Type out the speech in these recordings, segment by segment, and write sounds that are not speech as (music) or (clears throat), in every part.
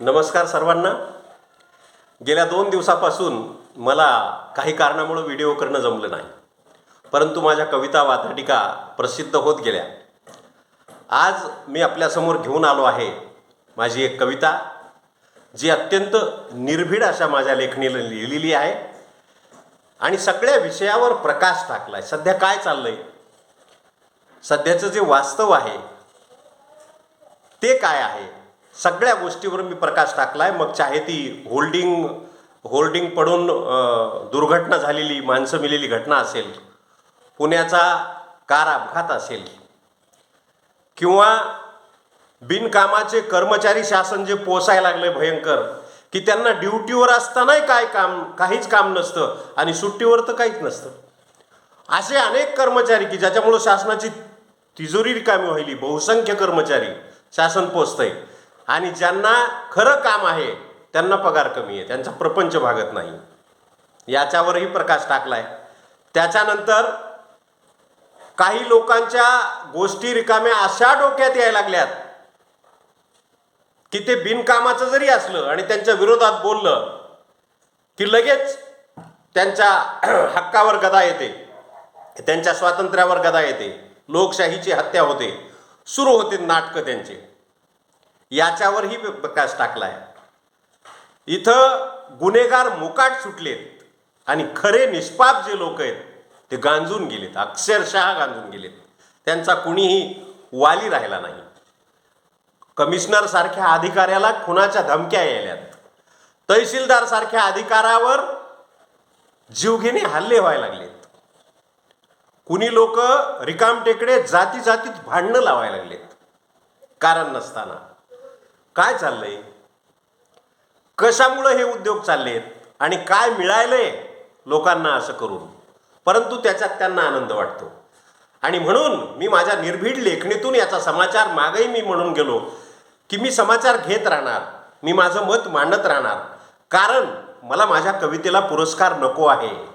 नमस्कार सर्वांना. गेल्या दोन दिवसापासून मला काही कारणामुळं व्हिडिओ करणं जमलं नाही. परंतु माझ्या कविता वात्रटिका प्रसिद्ध होत गेल्या. आज मी आपल्यासमोर घेऊन आलो आहे माझी एक कविता जी अत्यंत निर्भीड अशा माझ्या लेखणीला लिहिलेली आहे आणि सगळ्या विषयावर प्रकाश टाकला आहे सध्या काय चाललं आहे सध्याचं जे वास्तव आहे ते काय आहे? सगळ्या गोष्टीवर मी प्रकाश टाकलाय. मग चाहे ती होल्डिंग होल्डिंग पडून दुर्घटना झालेली माणसं मिलेली घटना असेल पुण्याचा कार अपघात असेल किंवा बिनकामाचे कर्मचारी शासन जे पोसायला लागले भयंकर की त्यांना ड्युटीवर असतानाही काय काम काहीच काम नसतं आणि सुट्टीवर तर काहीच नसतं. असे अनेक कर्मचारी की ज्याच्यामुळं शासनाची तिजोरी रिकामी व्हायली बहुसंख्य कर्मचारी शासन पोचतंय आणि ज्यांना खरं काम आहे त्यांना पगार कमी आहे. त्यांचा प्रपंच भागत नाही. याच्यावरही प्रकाश टाकलाय. त्याच्यानंतर काही लोकांच्या गोष्टी रिकाम्या अशा डोक्यात यायला लागल्यात की ते बिनकामाचं जरी असलं आणि त्यांच्या विरोधात बोललं की लगेच त्यांच्या (clears throat) हक्कावर गदा येते त्यांच्या स्वातंत्र्यावर गदा येते लोकशाहीची हत्या होते सुरू होते नाटकं त्यांचे. याच्यावरही प्रकाश टाकलाय. इथं गुन्हेगार मुकाट सुटलेत आणि खरे निष्पाप जे लोक आहेत ते गांजून गेलेत अक्षरशः गांजून गेलेत. त्यांचा कुणीही वाली राहिला नाही. कमिशनर सारख्या अधिकाऱ्याला खुनाच्या धमक्या यायल्यात. तहसीलदार सारख्या अधिकारावर जीवघेणे हल्ले व्हायला लागलेत. कुणी लोक रिकाम टेकडे जाती जातीत भांडणं लावायला लागलेत. कारण नसताना. काय चाललंय? कशामुळं हे उद्योग चाललेत आणि काय मिळालंय लोकांना असं करून? परंतु त्याच्यात त्यांना आनंद वाटतो. आणि म्हणून मी माझ्या निर्भीड लेखणीतून याचा समाचार मागही मी म्हणून गेलो की मी समाचार घेत राहणार मी माझं मत मांडत राहणार. कारण मला माझ्या कवितेला पुरस्कार नको आहे.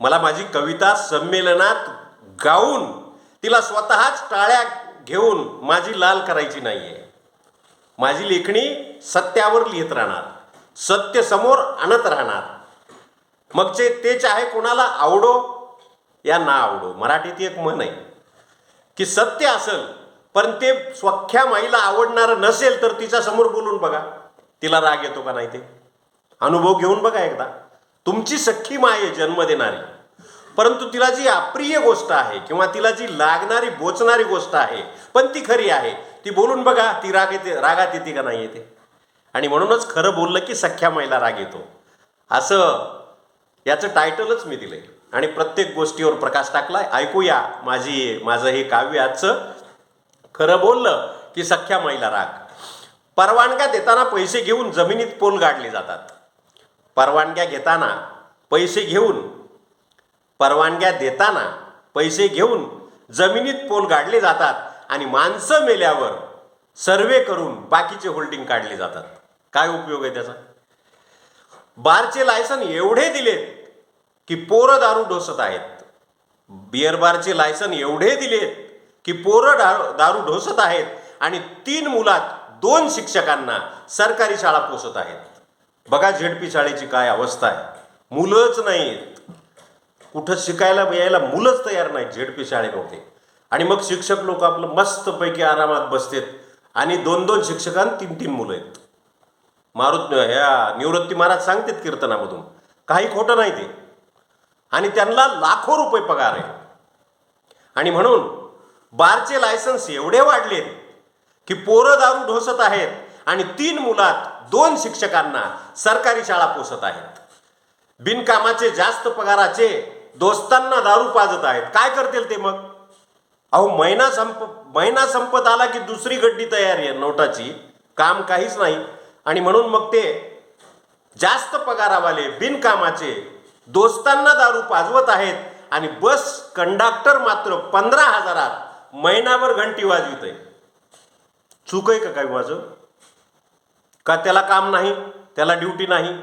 मला माझी कविता संमेलनात गाऊन तिला स्वतःच टाळ्या घेऊन माझी लाल करायची नाही आहे माझी लेखणी सत्यावर लिहित राहणार सत्य समोर आणत राहणार. मग जे ते चाहे कोणाला आवडो? या ना आवडो. मराठीत एक मन आहे की सत्य असेल पण ते स्वख्या माईला आवडणारं नसेल तर तिच्या समोर बोलून बघा. तिला राग येतो का नाही ते? अनुभव घेऊन बघा एकदा. तुमची सख्खी माय आहे जन्म देणारी. परंतु तिला जी अप्रिय गोष्ट आहे किंवा तिला जी लागणारी बोचणारी गोष्ट आहे पण ती खरी आहे ती बोलून बघा ती राग येते रागात येते का नाही येते. आणि म्हणूनच खरं बोललं की सख्या महिला राग येतो. असं याचं टायटलच मी दिलंय. आणि प्रत्येक गोष्टीवर प्रकाश टाकलाय. ऐकूया माझी माझं हे काव्य आजचं. खरं बोललं की सख्या महिला राग. परवानग्या देताना पैसे घेऊन जमिनीत पोल गाडले जातात. परवानग्या घेताना पैसे घेऊन परवानग्या देताना पैसे घेऊन जमिनीत पोल गाडले जातात. आणि माणसं मेल्यावर सर्वे करून बाकीचे होल्डिंग काढले जातात. काय उपयोग आहे त्याचा? बारचे लायसन एवढे दिलेत की पोरं दारू ढोसत आहेत. बिअर बारचे लायसन एवढे दिलेत की पोरं दारू दारू ढोसत आहेत आणि तीन मुलात दोन शिक्षकांना सरकारी शाळा पोसत आहेत. बघा झेडपी शाळेची काय अवस्था आहे. मुलंच नाहीत. कुठं शिकायला यायला मुलंच तयार नाहीत झेडपी शाळेमध्ये. आणि मग शिक्षक लोक आपलं मस्तपैकी आरामात बसतेत. आणि दोन दोन शिक्षकांना तीन तीन मुलं आहेत. मारुत ह्या निवृत्ती महाराज सांगतात कीर्तनामधून. काही खोटं नाही ते. आणि त्यांना लाखो रुपये पगार आहे. आणि म्हणून बारचे लायसन्स एवढे वाढले की पोरं दारू ढोसत आहेत आणि तीन मुलात दोन शिक्षकांना सरकारी शाळा पोसत आहेत. बिनकामाचे जास्त पगाराचे दोस्तांना दारू पाजत आहेत. काय करतील ते मग? अहो महिना संप महिना संपत आला की दुसरी गड्डी तयार आहे नोटाची. काम काहीच नाही. आणि म्हणून मग ते जास्त पगारावाले बिनकामाचे दोस्तांना दारू पाजवत आहेत आणि बस कंडक्टर मात्र पंधरा हजारात महिनाभर घंटी वाजवित आहे चूक आहे का काही माझं का त्याला काम नाही? त्याला ड्युटी नाही?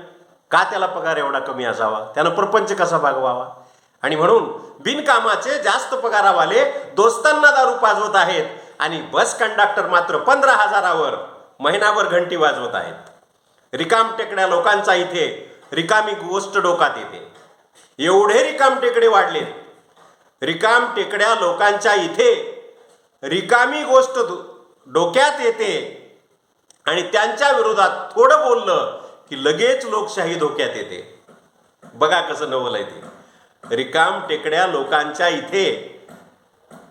का त्याला पगार एवढा कमी असावा? त्यानं प्रपंच कसा भागवावा? आणि म्हणून बिनकामाचे जास्त पगारावाले दोस्तांना दारू पाजवत आहेत आणि बस कंडक्टर मात्र पंधरा हजारावर महिनाभर घंटी वाजवत आहेत. रिकाम टेकड्या लोकांचा इथे रिकामी गोष्ट डोकात येते. एवढे रिकाम टेकडे वाढलेत. रिकाम टेकड्या लोकांच्या इथे रिकामी गोष्ट डोक्यात येते. आणि त्यांच्या विरोधात थोडं बोललं की लगेच लोकशाही धोक्यात येते. बघा कसं नवल आहे ते. रिकाम टेकड्या लोकांच्या इथे.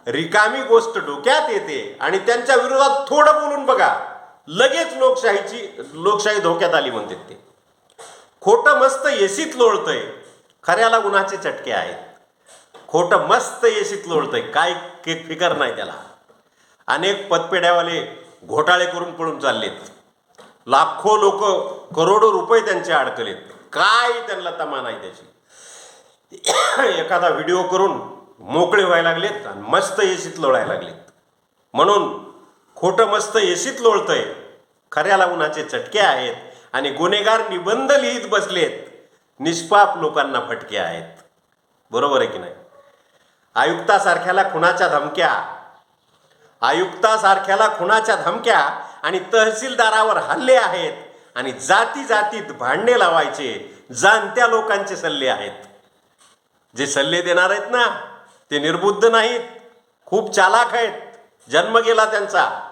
रिकामी गोष्ट डोक्यात येते आणि त्यांच्या विरोधात थोडं बोलून बघा. लगेच लोकशाहीची लोकशाही धोक्यात आली म्हणतात ते. खोटं मस्त येशीत लोळतंय. खऱ्याला उन्हाचे चटके आहेत. खोटं मस्त येशीत लोळतंय. काय केक फिकर नाही त्याला. अनेक पतपेढ्यावाले घोटाळे करून पळून चाललेत. लाखो लोक करोडो रुपये त्यांचे अडकलेत. काय त्यांना तमा नाही त्याची. एखादा व्हिडिओ करून मोकळे व्हायला लागलेत आणि मस्त एसीत लोळायला लागलेत. म्हणून खोटं मस्त एसीत लोळतंय. खऱ्याला उन्हाचे चटके आहेत आणि गुन्हेगार निबंध लिहित बसलेत. निष्पाप लोकांना फटके आहेत. बरोबर आहे की नाही? आयुक्तासारख्याला खुनाच्या धमक्या. आयुक्तासारख्याला खुनाच्या धमक्या आणि तहसीलदारावर हल्ले आहेत आणि जाती जातीत भांडणे लावायचे जाणत्या लोकांचे सल्ले आहेत. जे सल्ले देणार आहेत ना ते निर्बुद्ध नाहीत. खूप चालाक आहेत. जन्म गेला त्यांचा.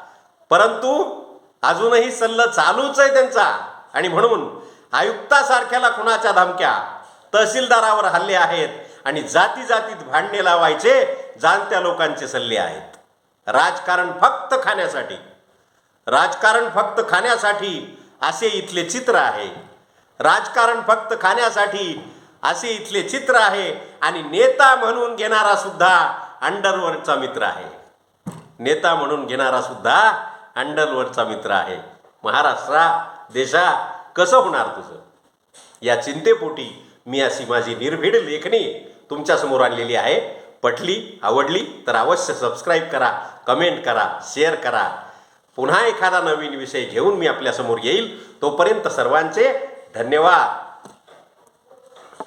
परंतु अजूनही सल्ला चालूच आहे त्यांचा. आणि म्हणून आयुक्तासारख्याला खुनाच्या धमक्या तहसीलदारावर हल्ले आहेत आणि जाती जातीत भांडणे लावायचे जाणत्या लोकांचे सल्ले आहेत. राजकारण फक्त खाण्यासाठी. राजकारण फक्त खाण्यासाठी असे इथले चित्र आहे. राजकारण फक्त खाण्यासाठी असे इथले चित्र आहे आणि नेता म्हणून घेणारा सुद्धा अंडरवर्डचा मित्र आहे. नेता म्हणून घेणारा सुद्धा अंडरवर्डचा मित्र आहे. महाराष्ट्रा देशा कसं होणार तुझं? या चिंतेपोटी मी अशी माझी निर्भीड लेखणी तुमच्यासमोर आणलेली आहे. पटली आवडली तर अवश्य सबस्क्राईब करा कमेंट करा शेअर करा. पुन्हा एखादा नवीन विषय घेऊन मी आपल्यासमोर येईल. तोपर्यंत सर्वांचे धन्यवाद.